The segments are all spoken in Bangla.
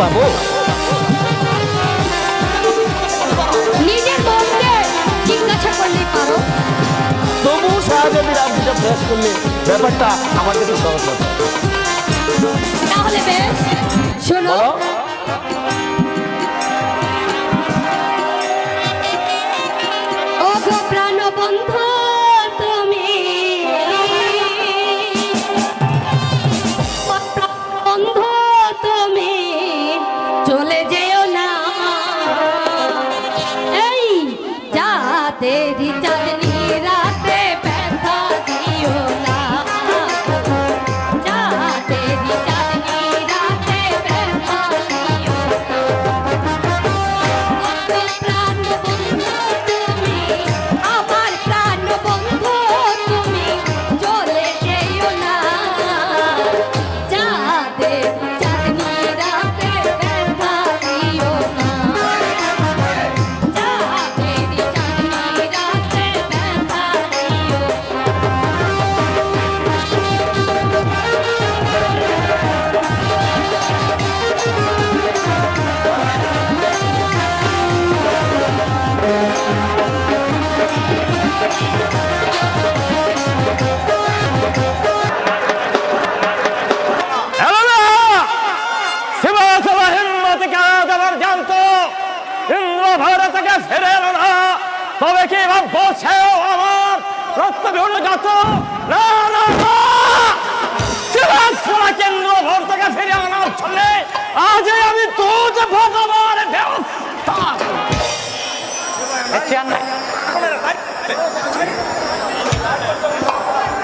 পাবো? নিজের বোনকে জিজ্ঞাসা করলেই পারো। তবু শাহজাদি রামজিটা প্রয়াস করলে ব্যাপারটা আমার কাছে সহজ হবে। তাহলে বেশ শোনো। ও প্রাণ বন্ধু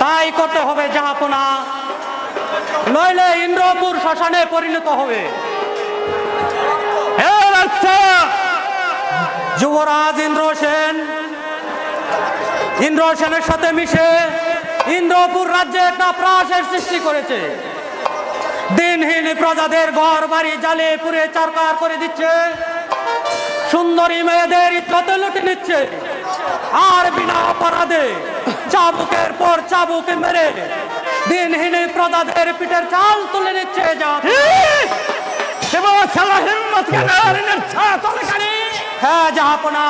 তাই করতে হবে জাহাপনা। নইলে ইন্দ্রপুর শ্মশানে পরিণত হবে। যুবরাজ ইন্দ্র সেন। ইন্দ্র সেনের সাথে মিশে ইন্দ্রপুর রাজ্যে একটা প্রাসের সৃষ্টি করেছে। দিনহীন প্রজাদের ঘর বাড়ি জ্বালিয়ে পুড়ে চারকার করে দিচ্ছে। সুন্দরী মেয়েদের ইজ্জত লুটে নিচ্ছে? আর বিনা অপরাধে চাবুকের পর চাবুকে মেরে দিনহীন প্রজাদের পিঠের চাল তুলে নিচ্ছে হ্যাঁ জাহাপনা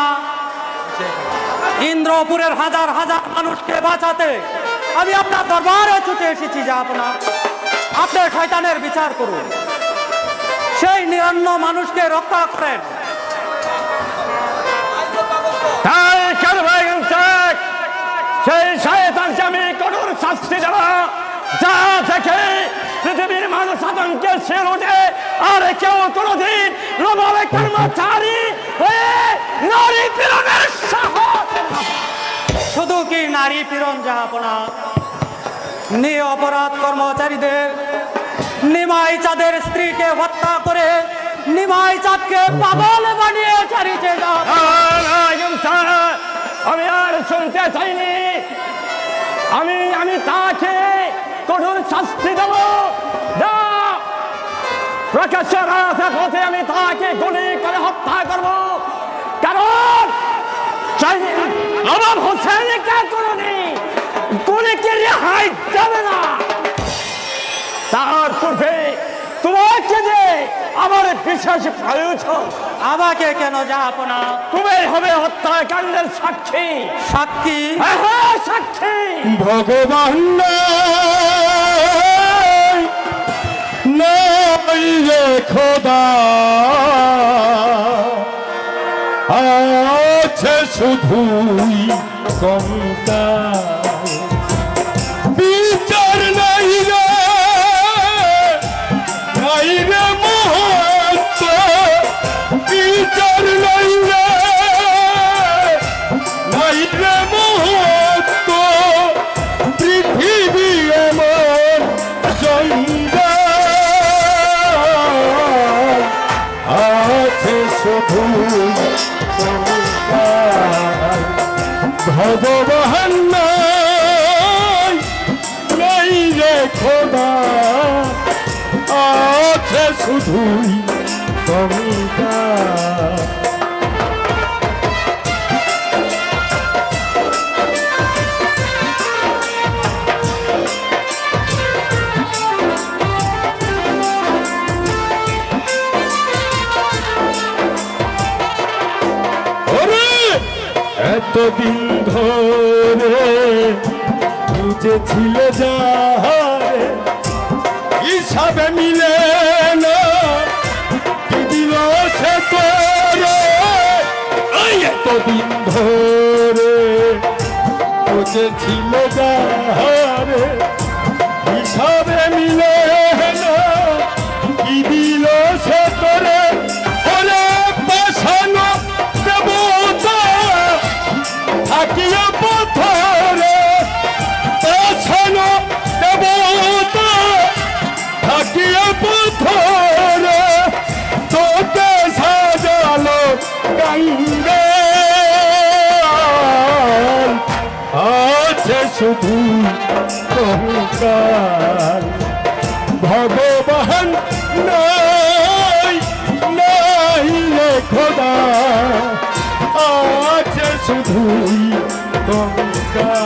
ইন্দ্রপুরের হাজার হাজার মানুষকে বাঁচাতে আমি আপনার দরবারে ছুটে এসেছি জাহাপনা। আপনি শয়তানের বিচার করুন। সেই নিরন্ন মানুষকে রক্ষা করেন। শাস্তি দেব যা থেকে পৃথিবীর মানুষ আতঙ্কে শের ওঠে আর কেউ কোনোদিন লোভাবে কর্মচারী হয়ে নারী পীড়নের শুধু কি নারী পীড়ন জাহাপনা নি অপরাধ কর্মচারীদের নিমাই চাঁদের স্ত্রীকে হত্যা করে নিমাই চাঁদকে পাগল বানিয়ে ছাড়িয়েছে আমি আর শুনতে চাইনি। আমি আমি তাকে কঠোর শাস্তি দেব। প্রকাশ্য রাস্তা পথে আমি তাকে গুলি করে হত্যা করব। কারণ নবাব হোসেনকে কোনোদিন গুলিকে রেহাই যাবে না। তার পূর্বে তোমাকে যে আমার বিশেষ প্রয়োজন। আমাকে কেন জাহাপনা তুমি হবে হত্যাকাণ্ডের সাক্ষী। সাক্ষী? হ্যাঁ, হ্যাঁ, সাক্ষী। ভগবান খোদা। আছে শুধুই কমতা ভগবান নাই রে খোদা। আছে শুধুই তোমার এতদিন ধরে বুঝেছিল যাহারে হিসাবে মিলে না দিল সে তোরে এতদিন ধরে বুঝেছিল যাহারে শুধু কঙ্কাল ভগবান নাই নাই খোদা আছে শুধুই কঙ্কাল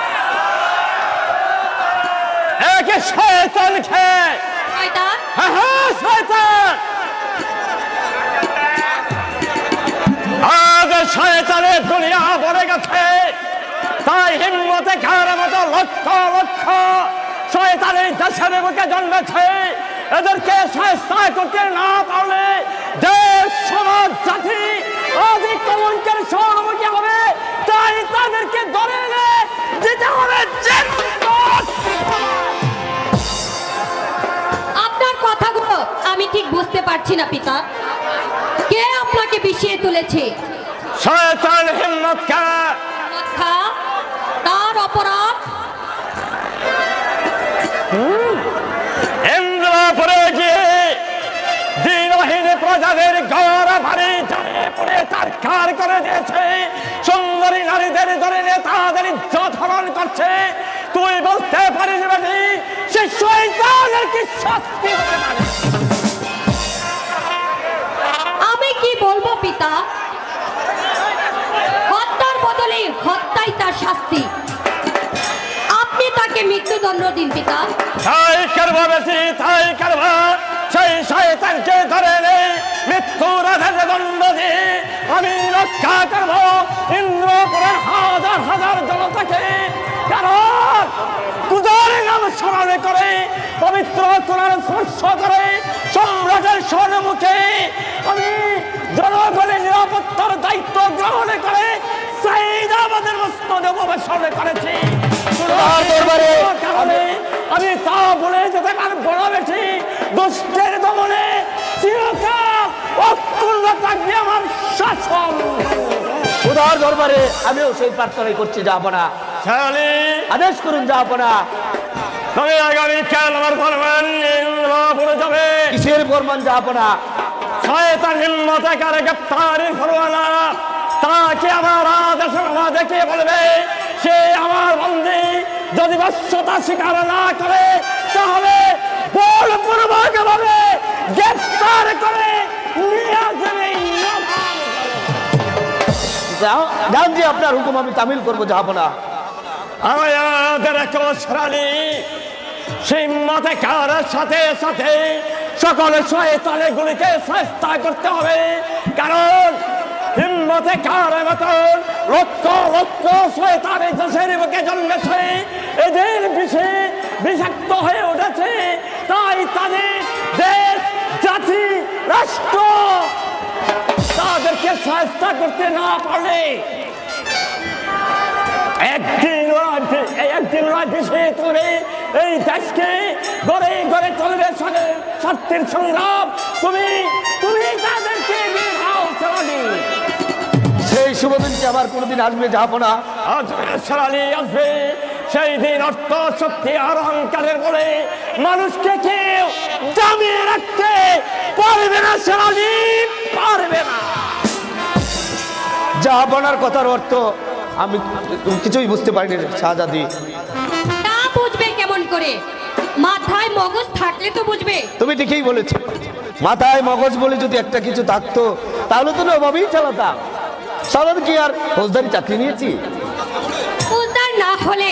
একে শয়তান খেয়ে। শয়তান? হ্যাঁ, হ্যাঁ, শয়তান। আজ শয়তানের দুনিয়া ভরে গেছে। তাই হিম্মতে খাওয়ার মতো লক্ষ লক্ষ শয়তানের দেশের বুকে জন্মেছে। এদেরকে সংস্থা করতে না পারলে দেশ সমাজ জাতি অধিক কলঙ্কের সম্মুখী হবে। তাই তাদেরকে ধরে দিতে হবে আমি ঠিক বুঝতে পারছি না পিতা। কে আপনাকে বিষিয়ে তুলেছে? শয়তান হিম্মত খা খা তার অপরাধ? ইন্দ্রপুরে গিয়ে দিনহীন প্রজাদের গড় ভারী জ্বালিয়ে পড়ে তার করে দিয়েছে। সুন্দরী নারীদের ধরে করছে। তুই বলতে পারিস সে শয়তানের কি শাস্তি হতে পারে আমি কি বলব পিতা? হত্যার বদলে হত্যাই তার শাস্তি। আপনি তাকে মৃত্যুদণ্ড দিন পিতা। তাই করব বেশি তাই করব। সেই শয়তানকে ধরে নে। মৃত্যুর আধারে দণ্ড দিয়ে আমি রক্ষা করব। ইন্দ্রপুরের হাজার হাজার জনতাকে কারণ তুজার নাম স্মরণে করে পবিত্র তুলার স্পর্শ করে সম্রাটের স্বর্ণমুখে আমি জনগণের নিরাপত্তার দায়িত্ব গ্রহণ করে সাইদাবাদের মস্তদেব অবসর করেছি। আমি তা বলে যেতে পারব না বেশি দুষ্টের দমনে চিরকাল অক্ষুণ্ণ থাকবে আমার শাসন। উদার দরবারে আমিও সেই প্রার্থনাই করছি আদেশ করুন যাব না তুমি আগামী কাল আমার ফরমান ইন্দ্রপুরে যাবে। কিসের ফরমান যাব না শয়তান হিম্মতে কারে গ্রেপ্তারি না। তাকে আমার আদেশ না দেখে বলবে সে আমার বন্দি যদি বশ্যতা স্বীকার না করে তাহলে বলপূর্বক ভাবে গ্রেপ্তার করে যান যে আপনার হুকুম আমি তামিল করব যাব না। আমাদের সিম্মতে কারের সাথে সাথে সকল শয়তানে গুলিকে চেষ্টা করতে হবে? কারণ হিম্মতে কারের মতন লক্ষ লক্ষ শয়তানে দেশের বুকে জন্মেছে? এদের বিষে বিষাক্ত হয়ে উঠেছে তাই তাদের দেশ জাতি রাষ্ট্র তাদেরকে চেষ্টা করতে না পারলে একদিন এই একদিন ওরা ভেসে তুলবে এই দেশকে গড়ে গড়ে চলবে স্বার্থের সংগ্রাম তুমি তুমি তাদেরকে বিধাও চলানি সেই শুভ দিনটি আবার কোনোদিন আসবে যাব না। আসবে। সেই দিন অর্থ শক্তি আর অহংকারের বলে মানুষকে কেউ দামিয়ে রাখতে পারবে না সারালি পারবে না। যাবনার কথার অর্থ আমি কিছুই বুঝতে পারিনি শাহজাদি। তা বুঝবে কেমন করে? মাথায় মগজ থাকলে তো বুঝবে। তুমি ঠিকই বলেছ। মাথায় মগজ বলে যদি একটা কিছু থাকতো তাহলে তো নবাবেই চালাতাম সাধারণ কি আর ফৌজদারি চাকরি নিয়েছি? উদ্ধার না হলে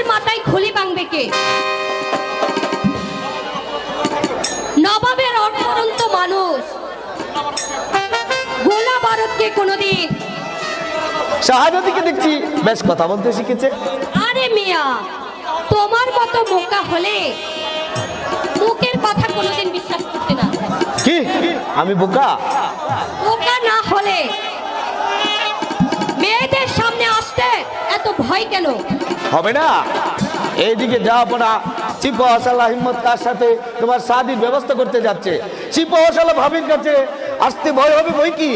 মানুষের মাথায় খুলি ভাঙবে কে? নবাবের অপরন্ত মানুষ। গোলা ভারতকে কোনোদিন শাহজাদিকে দেখছি বেশ কথা বলতে শিখেছে। আরে মিয়া তোমার মতো মোকা হলে মুখের কথা কোনোদিন বিশ্বাস করতে না। কি? আমি বোকা? মোকা না হলে এত ভয় কেন? হবে না? এইদিকে যাওয়া না চিপা হিম্মত কার সাথে? তোমার শাদির ব্যবস্থা করতে যাচ্ছে। চিপা হসালা ভাবির কাছে আসতে ভয় হবে বই কি?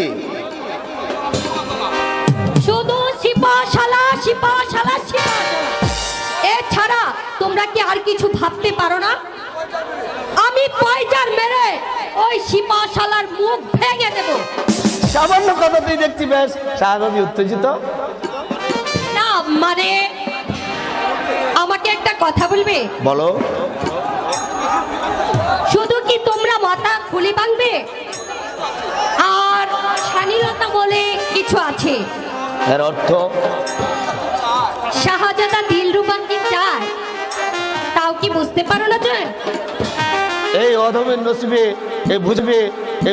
শুধু সিপাশালা সিপাশালা এছাড়া তোমরা কি আর কিছু ভাবতে পারো না? আমি পয়জার মেরে ওই সিপাশালার মুখ ভেঙে দেব। সামান্য কথাতেই দেখছি বেশ। শাহজাদি উত্তেজিত? মানে আমাকে একটা কথা বলবে? বলো। শুধু কি তোমরা মাথা খুলি ভাঙবে আর স্বাধীনতা বলে কিছু আছে? এর অর্থ? শাহজাদা দিলরুবা কি চায়? তাও কি বুঝতে পারো না যে? এই অধমের নসিবে এ বুঝবে এ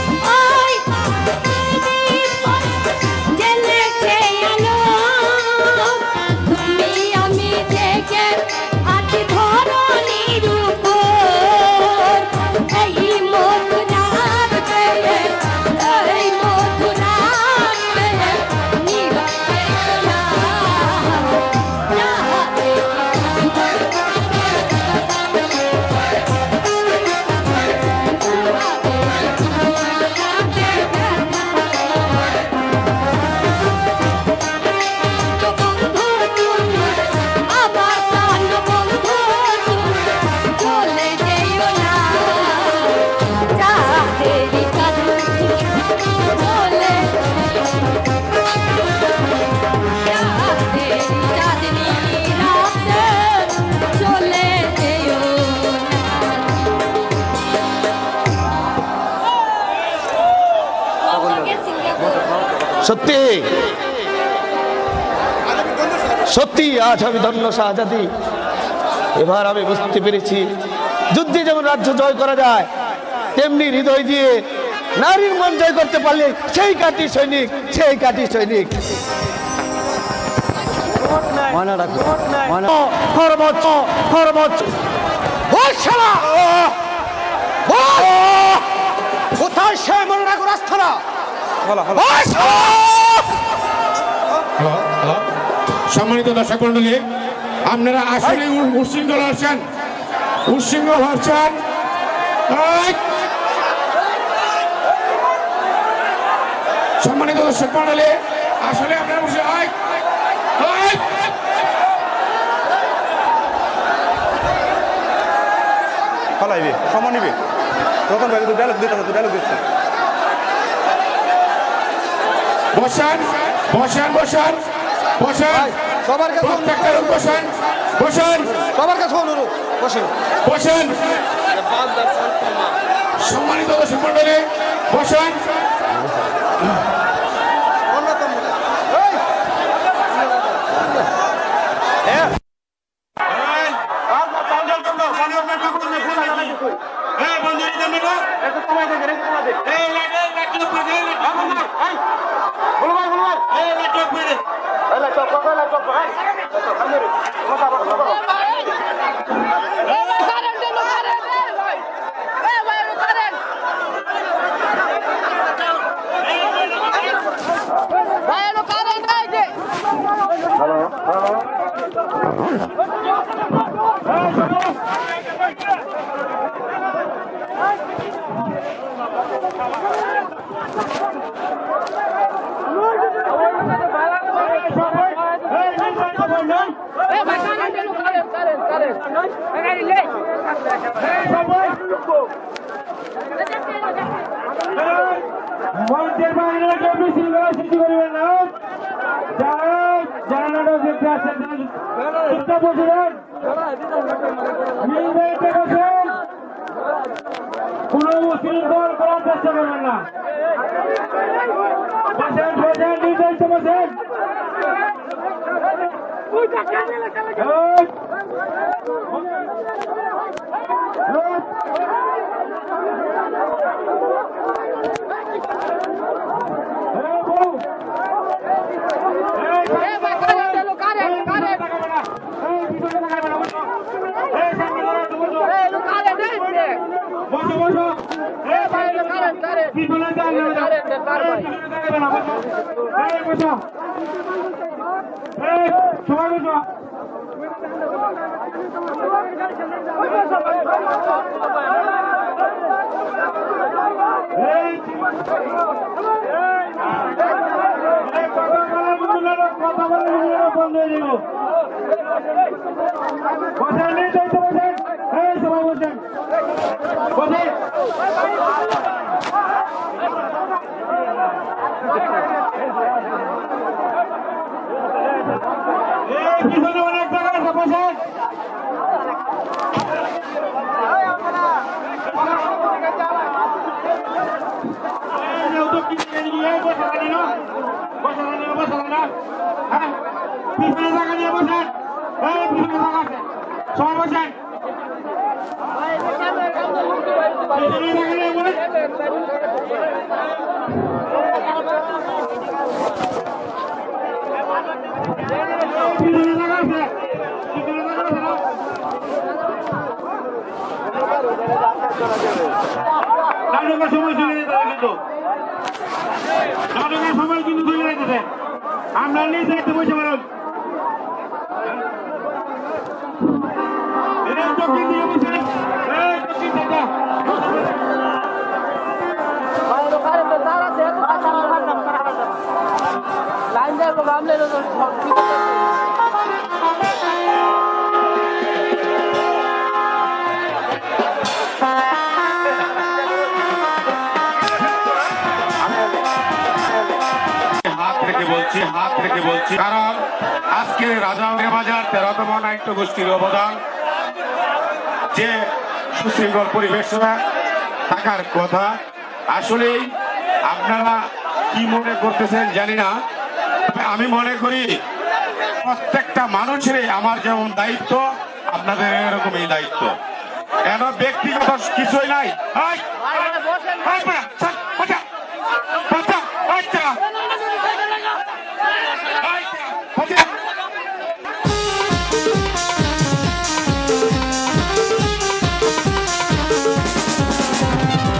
সত্যি আজ আমি ধন্য শাহজাদি এবার আমি বুঝতে পেরেছি যুদ্ধে যেমন রাজ্য জয় করা যায় তেমনি হৃদয় দিয়ে নারীর মন জয় করতে পারলে সেই কাটি সৈনিক সেই কাটি সৈনিক! কোথায় সে মনে রাখো রাস্তারা সম্মানিত দর্শক মন্ডলী আপনারা আসলে উ- উচ্ছৃঙ্খল হচ্ছেন। উচ্ছৃঙ্খল হচ্ছেন! সম্মানিত দর্শক মন্ডলী আসলে আপনারা বসে! ফলাইবে সময় নিবে। তখন ভাই তো ডায়লগ দিতে তো ডায়লগ দিচ্ছে বসেন বসেন বসেন বসেন। সবার কাছে বসেন। বসেন। সবার কাছে অনুরোধ। বসেন। বসেন। সম্মানিত দর্শক মন্ডলী বসেন। মঞ্চের বাইরে কেউ বিশৃঙ্খলা সৃষ্টি করবেন না যারা যারা নাটক দেখতে আসছেন সুস্থ বসে চেষ্টা করবেন না বসেন বসেন নির্বাহিত বসেন এই, এই, বউ। এই, এই, পিছনে তাকাবে না, বসো। এই, সামনে দাঁড়াও, বসো। বসো, বসো। এই, পিছনে দাঁড়াও, এই, পিছনে তাকাবে না, বসো। এই, বসো। এই, সবাই বসো। এই, এই, কথা কথা না, বন্ধ হয়ে যাব। বসেন, নির্ধারিত বসেন। এই, সবাই বসেন। বসেন। এই, পিছনে অনেক জায়গা আছে, বসেন। এই যে উদ্যোগ কিনতে গিয়ে বসে থাকে না? বসে থাকে না, বসে থাকে না? হ্যাঁ? পিছনে জায়গা নিয়ে বসেন। এই, পিছনে জায়গা আছে। সবাই বসেন। পিছনে জায়গা নিয়ে বসেন। পিছনে জায়গা আছে। পিছনে জায়গা আছে না? নাটকের সময় চলে যেতে কিন্তু। নাটকের সময় কিন্তু চলে যেতেছে আমরা নিচে একটু বসে পারেন দক্ষিণ দিকে বসে। দক্ষিণ দিকে লাইন দেয় গামলে আজকে রাজা বাজার তেরোতম নাট্য গোষ্ঠীর অবদান। যে সুশৃঙ্খল পরিবেশ থাকার কথা। আসলেই আপনারা কি মনে করতেছেন জানি না আমি মনে করি প্রত্যেকটা মানুষেরই আমার যেমন দায়িত্ব আপনাদের এরকমই দায়িত্ব। কেন ব্যক্তিগত কিছুই নাই? এই, এই, এই,